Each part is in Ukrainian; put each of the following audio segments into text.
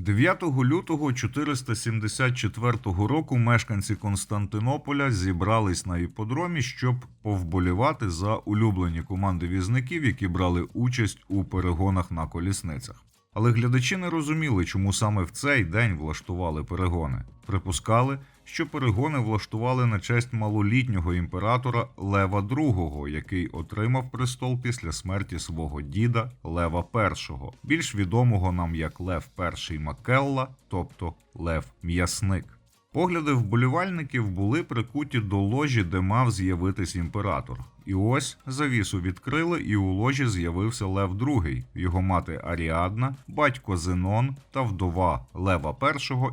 9 лютого 474 року мешканці Константинополя зібрались на іподромі, щоб повболівати за улюблені команди візників, які брали участь у перегонах на колісницях. Але глядачі не розуміли, чому саме в цей день влаштували перегони. Припускали, що перегони влаштували на честь малолітнього імператора Лева II, який отримав престол після смерті свого діда Лева І, більш відомого нам як Лев І Макелла, тобто Лев М'ясник. Погляди вболівальників були прикуті до ложі, де мав з'явитись імператор. І ось завісу відкрили, і у ложі з'явився Лев II, його мати Аріадна, батько Зенон та вдова Лева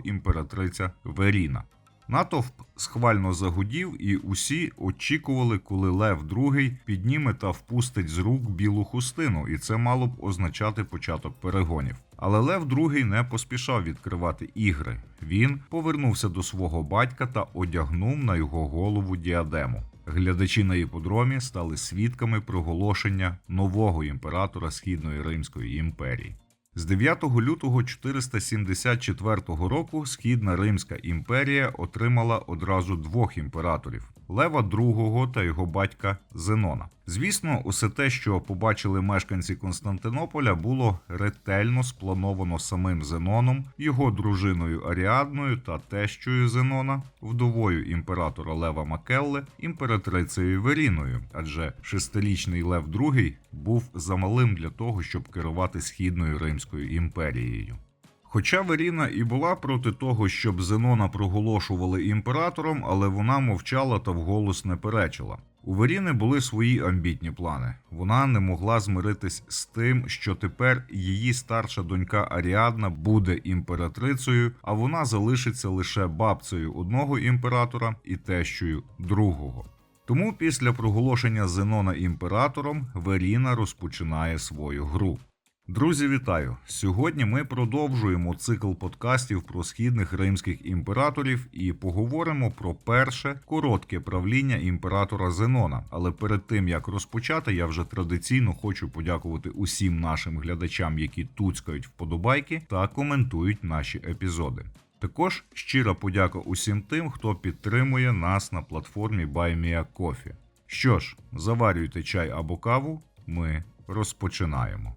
І імператриця Веріна. Натовп схвально загудів, і усі очікували, коли Лев II підніме та впустить з рук білу хустину, і це мало б означати початок перегонів. Але Лев II не поспішав відкривати ігри. Він повернувся до свого батька та одягнув на його голову діадему. Глядачі на іподромі стали свідками проголошення нового імператора Східної Римської імперії. З 9 лютого 474 року Східна Римська імперія отримала одразу двох імператорів Лева II та його батька Зенона. Звісно, усе те, що побачили мешканці Константинополя, було ретельно сплановано самим Зеноном, його дружиною Аріадною та тещою Зенона, вдовою імператора Лева Макелле, імператрицею Веріною, адже шестирічний Лев II був замалим для того, щоб керувати східною Римською імперією. Хоча Веріна і була проти того, щоб Зенона проголошували імператором, але вона мовчала та вголос не перечила. У Веріни були свої амбітні плани. Вона не могла змиритись з тим, що тепер її старша донька Аріадна буде імператрицею, а вона залишиться лише бабцею одного імператора і тещою другого. Тому після проголошення Зенона імператором Веріна розпочинає свою гру. Друзі, вітаю! Сьогодні ми продовжуємо цикл подкастів про східних римських імператорів і поговоримо про перше коротке правління імператора Зенона. Але перед тим як розпочати, я вже традиційно хочу подякувати усім нашим глядачам, які туцькають вподобайки та коментують наші епізоди. Також щира подяка усім тим, хто підтримує нас на платформі BuyMeACoffee. Що ж, заварюйте чай або каву, ми розпочинаємо.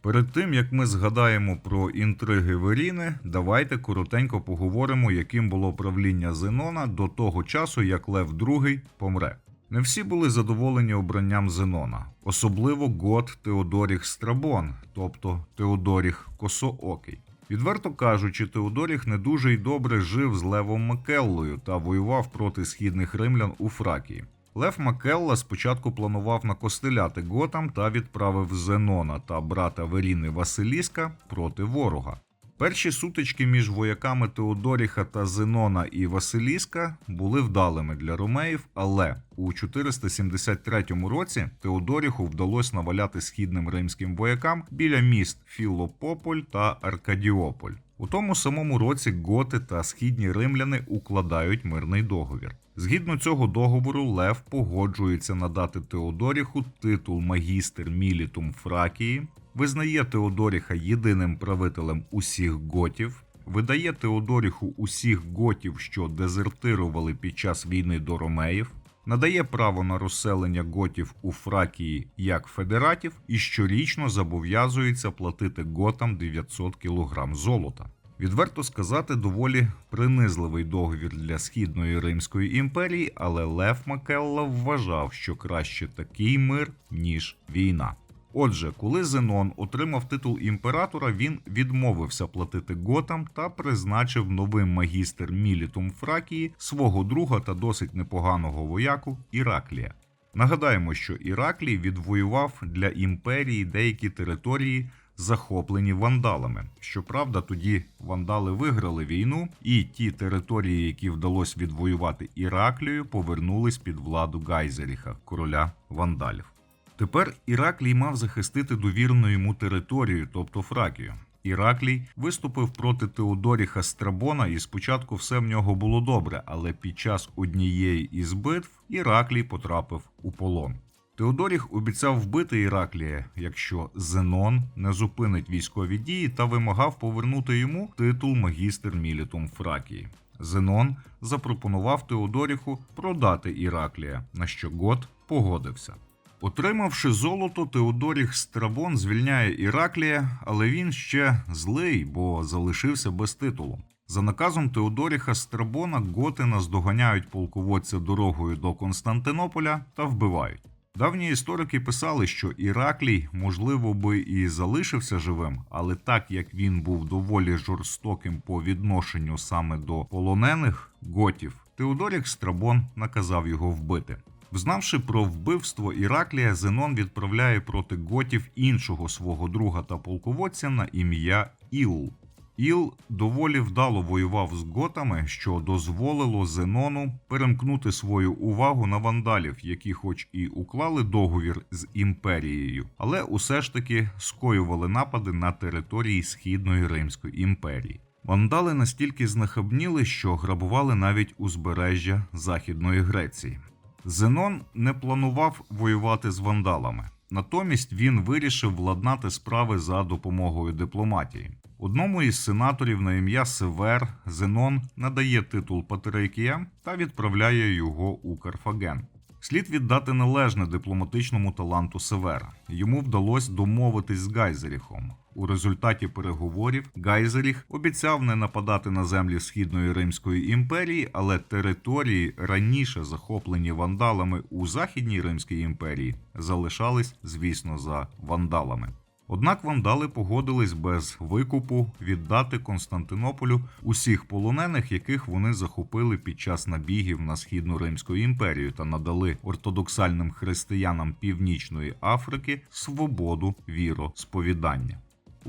Перед тим як ми згадаємо про інтриги Веріни, давайте коротенько поговоримо, яким було правління Зенона до того часу, як Лев II помре. Не всі були задоволені обранням Зенона, особливо гот Теодоріх Страбон, тобто Теодоріх Косоокий. Відверто кажучи, Теодоріх не дуже й добре жив з Левом Макеллою та воював проти східних римлян у Фракії. Лев Макелла спочатку планував накостеляти Готам та відправив Зенона та брата Веріни Василіска проти ворога. Перші сутички між вояками Теодоріха та Зенона і Василіска були вдалими для ромеїв, але у 473 році Теодоріху вдалося наваляти східним римським воякам біля міст Філопополь та Аркадіополь. У тому самому році готи та східні римляни укладають мирний договір. Згідно цього договору, Лев погоджується надати Теодоріху титул магістр Мілітум Фракії, визнає Теодоріха єдиним правителем усіх готів, видає Теодоріху усіх готів, що дезертирували під час війни до ромеїв, надає право на розселення готів у Фракії як федератів і щорічно зобов'язується платити готам 900 кг золота. Відверто сказати, доволі принизливий договір для східної Римської імперії, але Лев Макелла вважав, що краще такий мир, ніж війна. Отже, коли Зенон отримав титул імператора, він відмовився платити готам та призначив новим магістр Мілітум Фракії свого друга та досить непоганого вояку Іраклія. Нагадаємо, що Іраклій відвоював для імперії деякі території, захоплені вандалами. Щоправда, тоді вандали виграли війну, і ті території, які вдалося відвоювати Іраклію, повернулись під владу Гайзеріха, короля вандалів. Тепер Іраклій мав захистити довірену йому територію, тобто Фракію. Іраклій виступив проти Теодоріха Страбона, і спочатку все в нього було добре, але під час однієї із битв Іраклій потрапив у полон. Теодоріх обіцяв вбити Іраклія, якщо Зенон не зупинить військові дії та вимагав повернути йому титул магістр мілітум Фракії. Зенон запропонував Теодоріху продати Іраклія, на що Гот погодився. Отримавши золото, Теодоріх Страбон звільняє Іраклія, але він ще злий, бо залишився без титулу. За наказом Теодоріха Страбона готи наздоганяють полководця дорогою до Константинополя та вбивають. Давні історики писали, що Іраклій, можливо, би і залишився живим, але так як він був доволі жорстоким по відношенню саме до полонених готів, Теодоріх Страбон наказав його вбити. Взнавши про вбивство Іраклія, Зенон відправляє проти готів іншого свого друга та полководця на ім'я Іл. Іл доволі вдало воював з готами, що дозволило Зенону перемкнути свою увагу на вандалів, які, хоч і уклали договір з імперією, але усе ж таки скоювали напади на території Східної Римської імперії. Вандали настільки знахабніли, що грабували навіть узбережжя Західної Греції. Зенон не планував воювати з вандалами. Натомість він вирішив владнати справи за допомогою дипломатії. Одному із сенаторів на ім'я Север Зенон надає титул Патрикія та відправляє його у Карфаген. Слід віддати належне дипломатичному таланту Севера. Йому вдалося домовитись з Гайзеріхом. У результаті переговорів Гайзеріх обіцяв не нападати на землі Східної Римської імперії, але території, раніше захоплені вандалами у Західній Римській імперії, залишались, звісно, за вандалами. Однак вандали погодились без викупу віддати Константинополю усіх полонених, яких вони захопили під час набігів на східну Римську імперію та надали ортодоксальним християнам Північної Африки свободу віросповідання.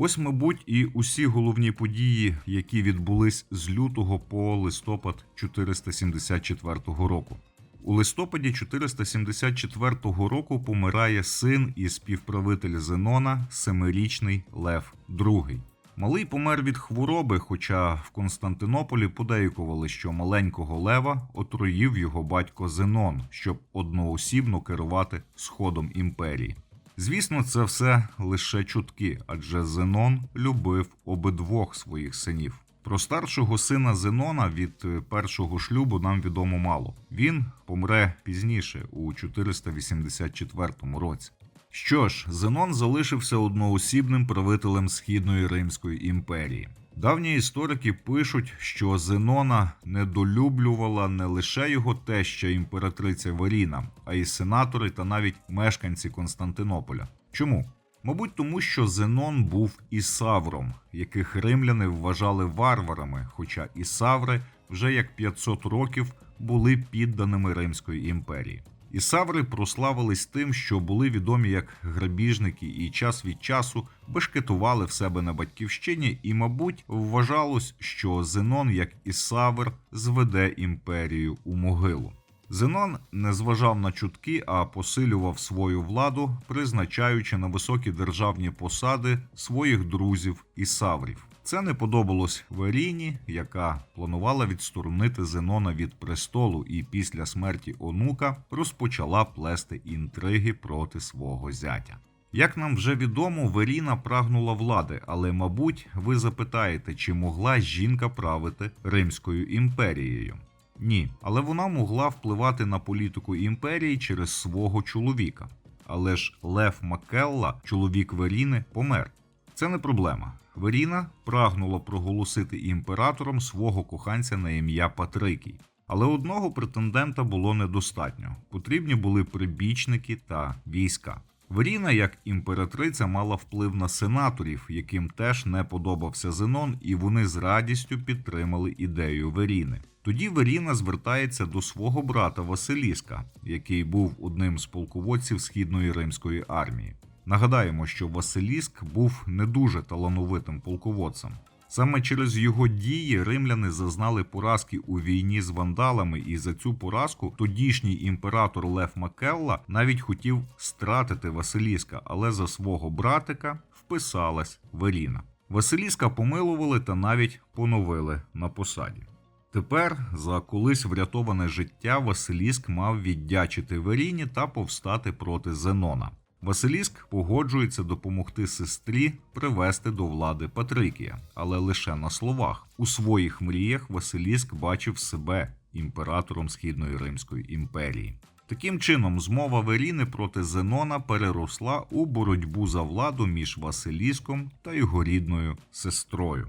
Ось, мабуть, і усі головні події, які відбулись з лютого по листопад 474 року. У листопаді 474 року помирає син і співправитель Зенона, семирічний Лев II. Малий помер від хвороби, хоча в Константинополі подейкували, що маленького лева отруїв його батько Зенон, щоб одноосібно керувати сходом імперії. Звісно, це все лише чутки, адже Зенон любив обидвох своїх синів. Про старшого сина Зенона від е, першого шлюбу нам відомо мало. Він помре пізніше, у 484 році. Що ж, Зенон залишився одноосібним правителем Східної Римської імперії. Давні історики пишуть, що Зенона недолюблювала не лише його теща імператриця Веріна, а й сенатори та навіть мешканці Константинополя. Чому? Мабуть, тому що Зенон був ісавром, яких римляни вважали варварами, хоча ісаври вже як 500 років були підданими Римської імперії. Ісаври прославились тим, що були відомі як грабіжники і час від часу бешкетували в себе на батьківщині, і, мабуть, вважалось, що Зенон, як Ісавр, зведе імперію у могилу. Зенон не зважав на чутки, а посилював свою владу, призначаючи на високі державні посади своїх друзів і саврів. Це не подобалось Веріні, яка планувала відсторонити Зенона від престолу, і після смерті онука розпочала плести інтриги проти свого зятя. Як нам вже відомо, Веріна прагнула влади, але, мабуть, ви запитаєте, чи могла жінка правити Римською імперією? Ні, але вона могла впливати на політику імперії через свого чоловіка. Але ж Лев Макелла, чоловік Веріни, помер. Це не проблема. Веріна прагнула проголосити імператором свого коханця на ім'я Патрикій. Але одного претендента було недостатньо. Потрібні були прибічники та війська. Веріна, як імператриця, мала вплив на сенаторів, яким теж не подобався Зенон, і вони з радістю підтримали ідею Веріни. Тоді Веріна звертається до свого брата Василіска, який був одним з полководців східної римської армії. Нагадаємо, що Василіск був не дуже талановитим полководцем. Саме через його дії римляни зазнали поразки у війні з вандалами, і за цю поразку тодішній імператор Лев Макелла навіть хотів стратити Василіска, але за свого братика вписалась Веріна. Василіска помилували та навіть поновили на посаді. Тепер за колись врятоване життя Василіск мав віддячити Веріні та повстати проти Зенона. Василіск погоджується допомогти сестрі привести до влади Патрикія, але лише на словах. У своїх мріях Василіск бачив себе імператором Східної Римської імперії. Таким чином, змова Веріни проти Зенона переросла у боротьбу за владу між Василіском та його рідною сестрою.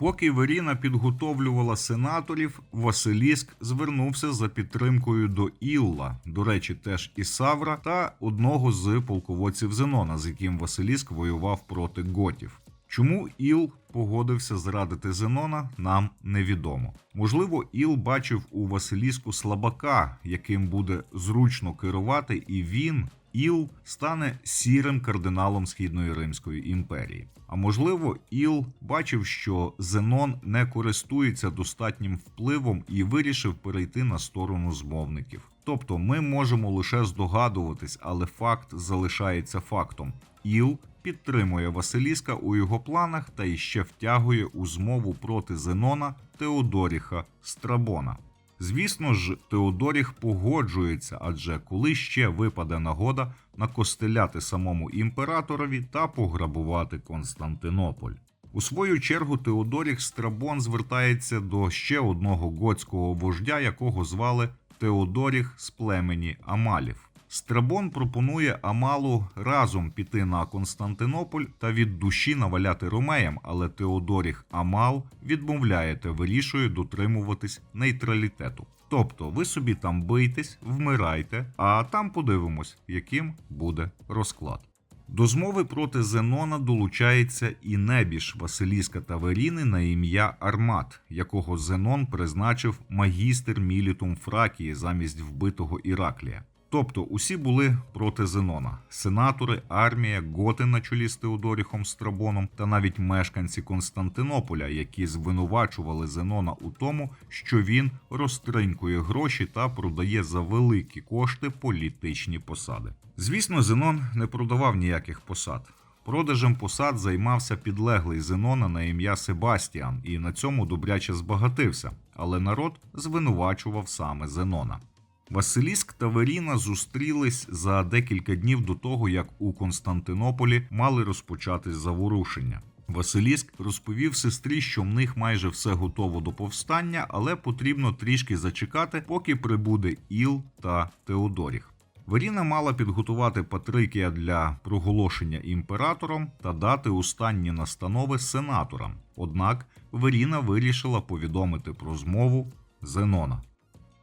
Поки Веріна підготовлювала сенаторів, Василіск звернувся за підтримкою до Ілла, до речі, теж Ісавра, та одного з полководців Зенона, з яким Василіск воював проти готів. Чому Іл погодився зрадити Зенона, нам невідомо. Можливо, Іл бачив у Василіску слабака, яким буде зручно керувати, і він, Іл, стане сірим кардиналом Східної Римської імперії. А можливо, Іл бачив, що Зенон не користується достатнім впливом і вирішив перейти на сторону змовників. Тобто ми можемо лише здогадуватись, але факт залишається фактом. Іл підтримує Василіска у його планах та іще втягує у змову проти Зенона Теодоріха Страбона. Звісно ж, Теодоріх погоджується, адже коли ще випаде нагода накостеляти самому імператорові та пограбувати Константинополь. У свою чергу Теодоріх Страбон звертається до ще одного готського вождя, якого звали Теодоріх з племені Амалів. Страбон пропонує Амалу разом піти на Константинополь та від душі наваляти ромеям, але Теодоріх Амал відмовляє та вирішує дотримуватись нейтралітету. Тобто ви собі там бийтесь, вмирайте, а там подивимось, яким буде розклад. До змови проти Зенона долучається і небіж Василіска Таверіни на ім'я Армат, якого Зенон призначив магістр мілітум Фракії замість вбитого Іраклія. Тобто усі були проти Зенона: сенатори, армія, готи на чолі з Теодоріхом Страбоном та навіть мешканці Константинополя, які звинувачували Зенона у тому, що він розтринькує гроші та продає за великі кошти політичні посади. Звісно, Зенон не продавав ніяких посад. Продажем посад займався підлеглий Зенона на ім'я Себастіан, і на цьому добряче збагатився, але народ звинувачував саме Зенона. Василіск та Веріна зустрілись за декілька днів до того, як у Константинополі мали розпочатись заворушення. Василіск розповів сестрі, що в них майже все готово до повстання, але потрібно трішки зачекати, поки прибуде Іл та Теодоріх. Веріна мала підготувати Патрикія для проголошення імператором та дати останні настанови сенаторам. Однак Веріна вирішила повідомити про змову Зенона.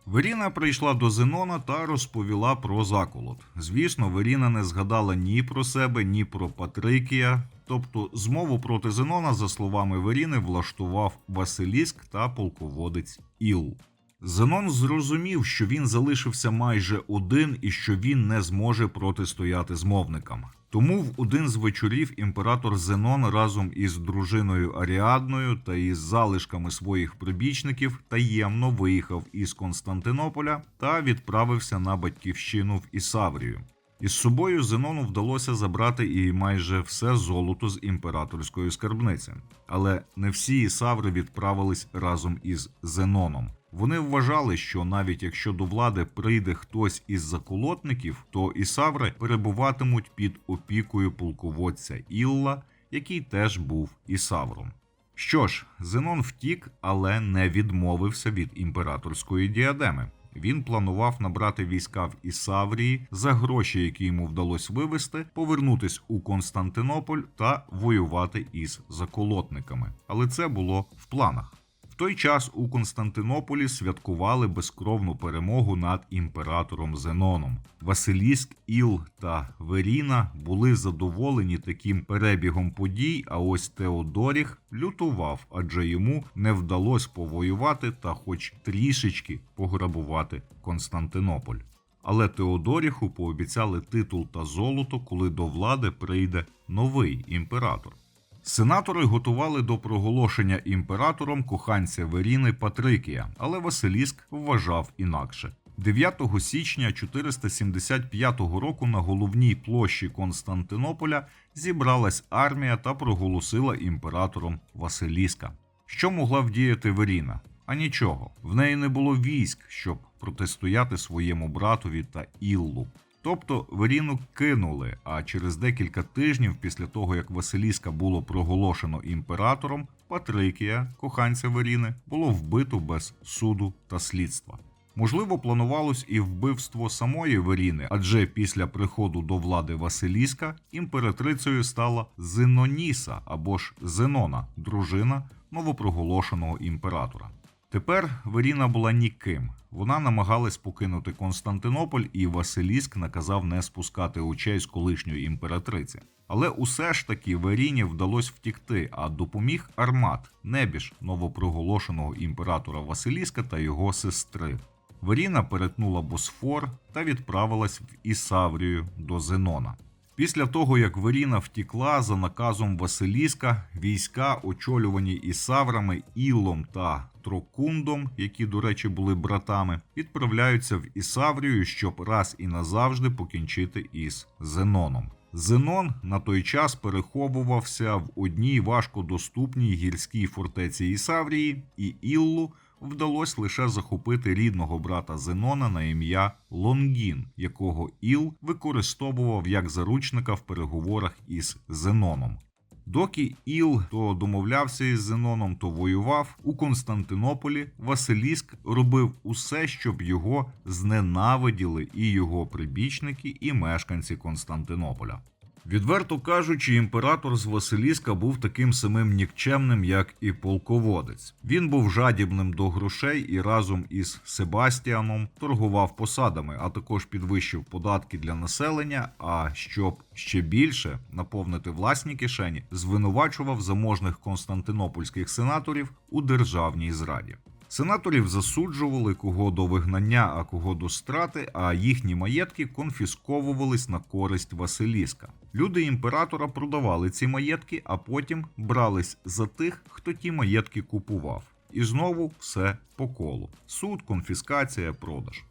Веріна прийшла до Зенона та розповіла про заколот. Звісно, Веріна не згадала ні про себе, ні про Патрикія. Тобто, змову проти Зенона, за словами Веріни, влаштував Василіск та полководець Іл. Зенон зрозумів, що він залишився майже один і що він не зможе протистояти змовникам. Тому в один з вечорів імператор Зенон разом із дружиною Аріадною та із залишками своїх прибічників таємно виїхав із Константинополя та відправився на батьківщину в Ісаврію. Із собою Зенону вдалося забрати і майже все золото з імператорської скарбниці, але не всі Ісаври відправились разом із Зеноном. Вони вважали, що навіть якщо до влади прийде хтось із заколотників, то ісаври перебуватимуть під опікою полководця Ілла, який теж був ісавром. Що ж, Зенон втік, але не відмовився від імператорської діадеми. Він планував набрати війська в Ісаврії за гроші, які йому вдалося вивести, повернутись у Константинополь та воювати із заколотниками. Але це було в планах. Той час у Константинополі святкували безкровну перемогу над імператором Зеноном. Василіск, Іл та Веріна були задоволені таким перебігом подій. А ось Теодоріх лютував, адже йому не вдалося повоювати та, хоч трішечки, пограбувати Константинополь. Але Теодоріху пообіцяли титул та золото, коли до влади прийде новий імператор. Сенатори готували до проголошення імператором коханця Веріни Патрикія, але Василіск вважав інакше. 9 січня 475 року на головній площі Константинополя зібралась армія та проголосила імператором Василіска. Що могла вдіяти Веріна? А нічого, в неї не було військ, щоб протистояти своєму братові та Іллу. Тобто Веріну кинули, а через декілька тижнів після того, як Василіска було проголошено імператором, Патрикія, коханця Веріни, було вбито без суду та слідства. Можливо, планувалось і вбивство самої Веріни, адже після приходу до влади Василіска імператрицею стала Зеноніса або ж Зенона, дружина новопроголошеного імператора. Тепер Веріна була ніким. Вона намагалась покинути Константинополь, і Василіск наказав не спускати очей з колишньої імператриці. Але усе ж таки Веріні вдалося втікти, а допоміг Армат, небіж новопроголошеного імператора Василіска та його сестри. Веріна перетнула Босфор та відправилась в Ісаврію до Зенона. Після того, як Веріна втікла за наказом Василіска, війська, очолювані Ісаврами, Іллом та Трокундом, які, до речі, були братами, відправляються в Ісаврію, щоб раз і назавжди покінчити із Зеноном. Зенон на той час переховувався в одній важкодоступній гірській фортеці Ісаврії, і Іллу вдалося лише захопити рідного брата Зенона на ім'я Лонгін, якого Іл використовував як заручника в переговорах із Зеноном. Доки Іл то домовлявся із Зеноном, то воював у Константинополі, Василіск робив усе, щоб його зненавиділи і його прибічники, і мешканці Константинополя. Відверто кажучи, імператор з Василіска був таким самим нікчемним, як і полководець. Він був жадібним до грошей і разом із Себастіаном торгував посадами, а також підвищив податки для населення. А щоб ще більше наповнити власні кишені, звинувачував заможних константинопольських сенаторів у державній зраді. Сенаторів засуджували кого до вигнання, а кого до страти, а їхні маєтки конфісковувались на користь Василіска. Люди імператора продавали ці маєтки, а потім брались за тих, хто ті маєтки купував. І знову все по колу: суд, конфіскація, продаж.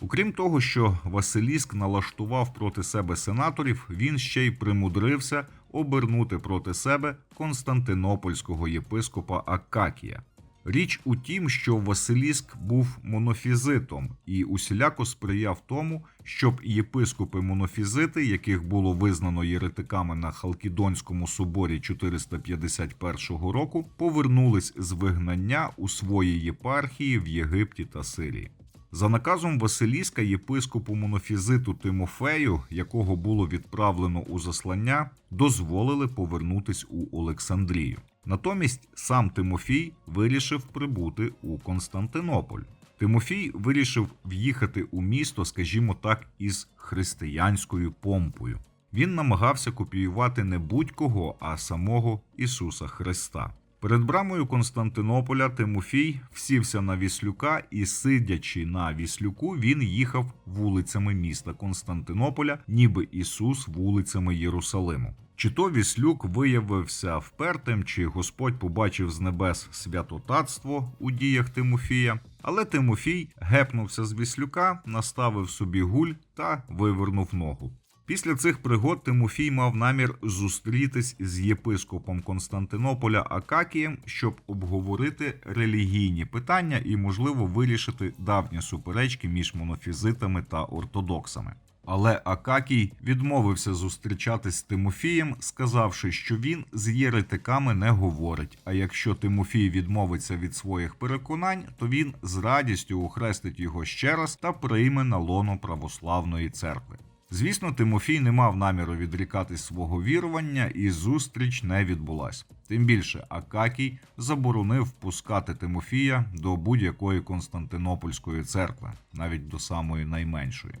Окрім того, що Василіск налаштував проти себе сенаторів, він ще й примудрився обернути проти себе константинопольського єпископа Акакія. Річ у тім, що Василіск був монофізитом і усіляко сприяв тому, щоб єпископи-монофізити, яких було визнано єретиками на Халкідонському соборі 451 року, повернулись з вигнання у свої єпархії в Єгипті та Сирії. За наказом Василіска єпископу монофізиту Тимофею, якого було відправлено у заслання, дозволили повернутись у Олександрію. Натомість сам Тимофій вирішив прибути у Константинополь. Тимофій вирішив в'їхати у місто, скажімо так, із християнською помпою. Він намагався копіювати не будь-кого, а самого Ісуса Христа. Перед брамою Константинополя Тимофій всівся на віслюка і, сидячи на віслюку, він їхав вулицями міста Константинополя, ніби Ісус вулицями Єрусалиму. Чи то віслюк виявився впертим, чи Господь побачив з небес святотатство у діях Тимофія, але Тимофій гепнувся з віслюка, наставив собі гуль та вивернув ногу. Після цих пригод Тимофій мав намір зустрітись з єпископом Константинополя Акакієм, щоб обговорити релігійні питання і, можливо, вирішити давні суперечки між монофізитами та ортодоксами. Але Акакій відмовився зустрічатись з Тимофієм, сказавши, що він з єретиками не говорить. А якщо Тимофій відмовиться від своїх переконань, то він з радістю охрестить його ще раз та прийме на лоно православної церкви. Звісно, Тимофій не мав наміру відрікатись свого вірування, і зустріч не відбулась. Тим більше Акакій заборонив впускати Тимофія до будь-якої Константинопольської церкви, навіть до самої найменшої.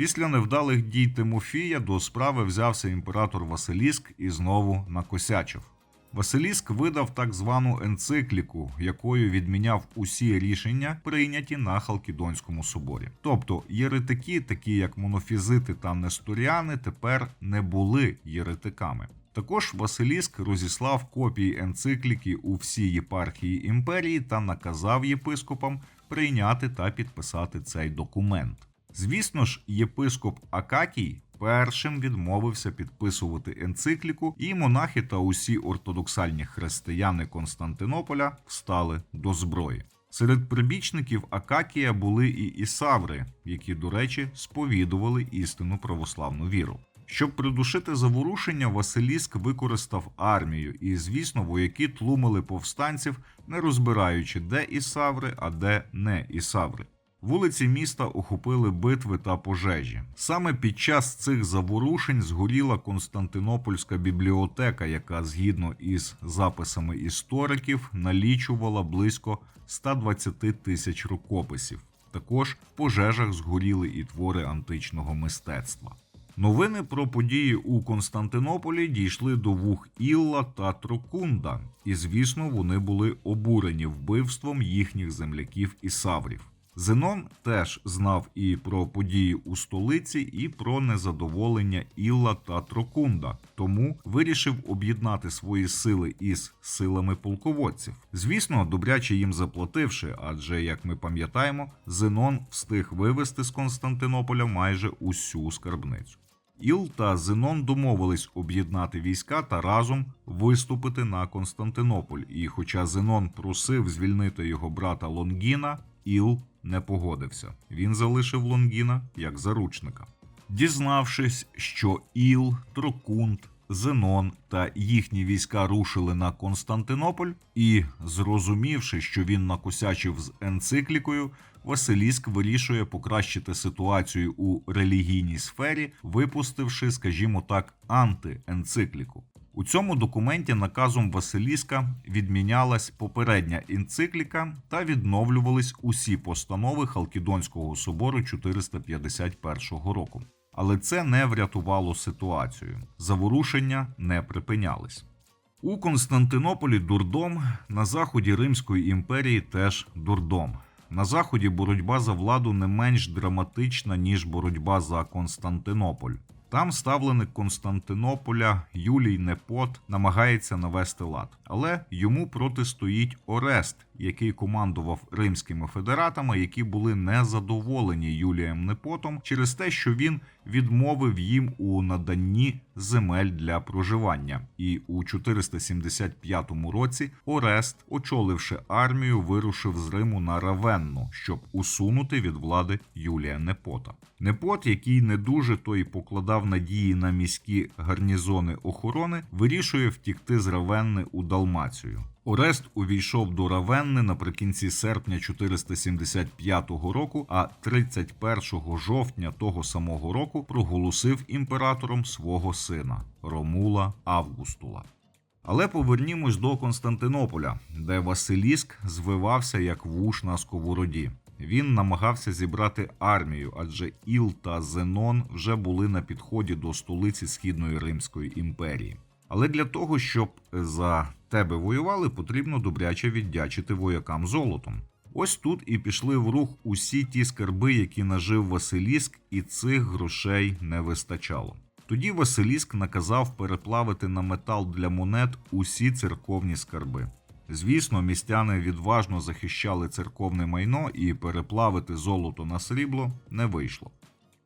Після невдалих дій Тимофія до справи взявся імператор Василіск і знову накосячив. Василіск видав так звану енцикліку, якою відміняв усі рішення, прийняті на Халкідонському соборі. Тобто єретики, такі як монофізити та несторіани, тепер не були єретиками. Також Василіск розіслав копії енцикліки у всі єпархії імперії та наказав єпископам прийняти та підписати цей документ. Звісно ж, єпископ Акакій першим відмовився підписувати енцикліку, і монахи та усі ортодоксальні християни Константинополя встали до зброї. Серед прибічників Акакія були і ісаври, які, до речі, сповідували істинну православну віру. Щоб придушити заворушення, Василіск використав армію, і, звісно, вояки тлумили повстанців, не розбираючи, де ісаври, а де не ісаври. Вулиці міста охопили битви та пожежі. Саме під час цих заворушень згоріла Константинопольська бібліотека, яка, згідно із записами істориків, налічувала близько 120 тисяч рукописів. Також в пожежах згоріли і твори античного мистецтва. Новини про події у Константинополі дійшли до вух Ілла та Трокунда, і звісно, вони були обурені вбивством їхніх земляків і саврів. Зенон теж знав і про події у столиці, і про незадоволення Ілла та Трокунда, тому вирішив об'єднати свої сили із силами полководців. Звісно, добряче їм заплативши, адже, як ми пам'ятаємо, Зенон встиг вивести з Константинополя майже усю скарбницю. Іл та Зенон домовились об'єднати війська та разом виступити на Константинополь. І хоча Зенон просив звільнити його брата Лонгіна, Іл не погодився. Він залишив Лонгіна як заручника. Дізнавшись, що Іл, Трокунд, Зенон та їхні війська рушили на Константинополь, і зрозумівши, що він накосячив з енциклікою, Василіск вирішує покращити ситуацію у релігійній сфері, випустивши, скажімо так, антиенцикліку. У цьому документі наказом Василіска відмінялась попередня енцикліка та відновлювались усі постанови Халкідонського собору 451 року. Але це не врятувало ситуацію. Заворушення не припинялись. У Константинополі дурдом, на заході Римської імперії теж дурдом. На заході боротьба за владу не менш драматична, ніж боротьба за Константинополь. Там ставленик Константинополя Юлій Непот намагається навести лад, але йому протистоїть Орест, який командував римськими федератами, які були незадоволені Юлієм Непотом через те, що він відмовив їм у наданні земель для проживання. І у 475 році Орест, очоливши армію, вирушив з Риму на Равенну, щоб усунути від влади Юлія Непота. Непот, який не дуже то й покладав надії на міські гарнізони охорони, вирішує втікти з Равенни у Далмацію. Орест увійшов до Равенни наприкінці серпня 475 року, а 31 жовтня того самого року проголосив імператором свого сина Ромула Августула. Але повернімось до Константинополя, де Василіск звивався як вуш на сковороді. Він намагався зібрати армію, адже Іл та Зенон вже були на підході до столиці Східної Римської імперії. Але для того, щоб за тебе воювали, потрібно добряче віддячити воякам золотом. Ось тут і пішли в рух усі ті скарби, які нажив Василіск, і цих грошей не вистачало. Тоді Василіск наказав переплавити на метал для монет усі церковні скарби. Звісно, містяни відважно захищали церковне майно і переплавити золото на срібло не вийшло.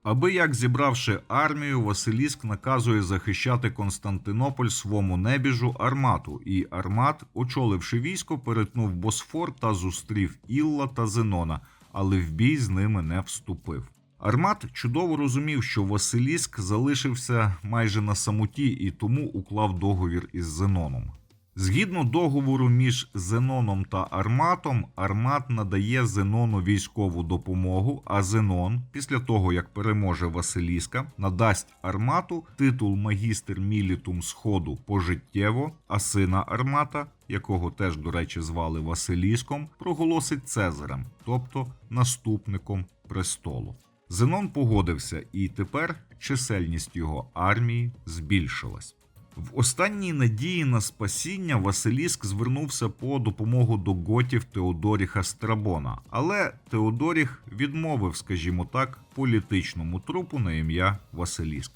Аби як зібравши армію, Василіск наказує захищати Константинополь свому небіжу Армату, і Армат, очоливши військо, перетнув Босфор та зустрів Ілла та Зенона, але в бій з ними не вступив. Армат чудово розумів, що Василіск залишився майже на самоті і тому уклав договір із Зеноном. Згідно договору між Зеноном та Арматом, Армат надає Зенону військову допомогу, а Зенон, після того як переможе Василіска, надасть Армату титул магістр мілітум Сходу пожиттєво, а сина Армата, якого теж, до речі, звали Василіском, проголосить Цезарем, тобто наступником престолу. Зенон погодився, і тепер чисельність його армії збільшилась. В останній надії на спасіння Василіск звернувся по допомогу до готів Теодоріха Страбона, але Теодоріх відмовив, скажімо так, політичному трупу на ім'я Василіск.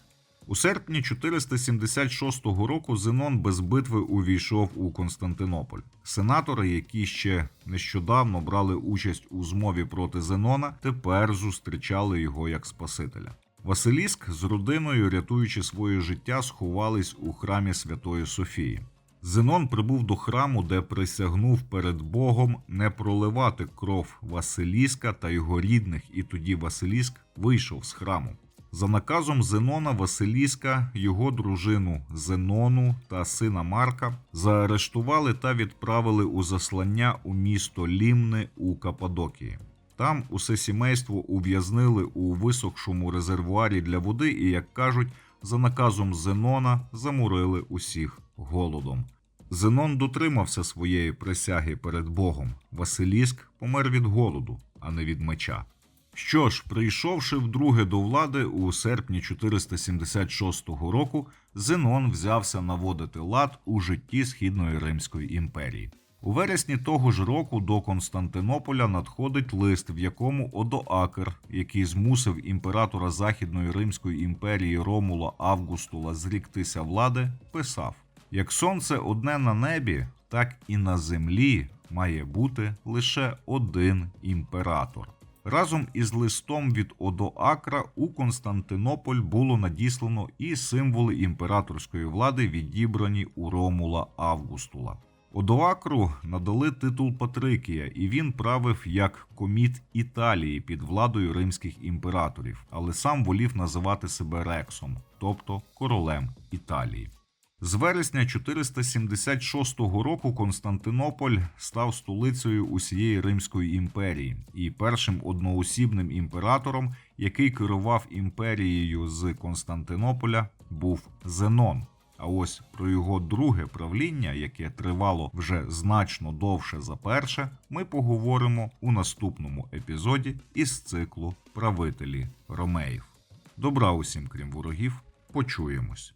У серпні 476 року Зенон без битви увійшов у Константинополь. Сенатори, які ще нещодавно брали участь у змові проти Зенона, тепер зустрічали його як Спасителя. Василіск з родиною, рятуючи своє життя, сховались у храмі Святої Софії. Зенон прибув до храму, де присягнув перед Богом не проливати кров Василіска та його рідних, і тоді Василіск вийшов з храму. За наказом Зенона Василіска, його дружину Зенону та сина Марка заарештували та відправили у заслання у місто Лімни у Кападокії. Там усе сімейство ув'язнили у висохшому резервуарі для води і, як кажуть, за наказом Зенона замурили усіх голодом. Зенон дотримався своєї присяги перед Богом. Василіск помер від голоду, а не від меча. Що ж, прийшовши вдруге до влади у серпні 476 року, Зенон взявся наводити лад у житті Східної Римської імперії. У вересні того ж року до Константинополя надходить лист, в якому Одоакр, який змусив імператора Західної Римської імперії Ромула Августула зріктися влади, писав: Як сонце одне на небі, так і на землі має бути лише один імператор. Разом із листом від Одоакра у Константинополь було надіслано і символи імператорської влади, відібрані у Ромула Августула. Одоакру надали титул Патрикія, і він правив як коміт Італії під владою римських імператорів, але сам волів називати себе Рексом, тобто королем Італії. З вересня 476 року Константинополь став столицею усієї Римської імперії і першим одноосібним імператором, який керував імперією з Константинополя, був Зенон. А ось про його друге правління, яке тривало вже значно довше за перше, ми поговоримо у наступному епізоді із циклу Правителі Ромеїв. Добра усім, крім ворогів, почуємось.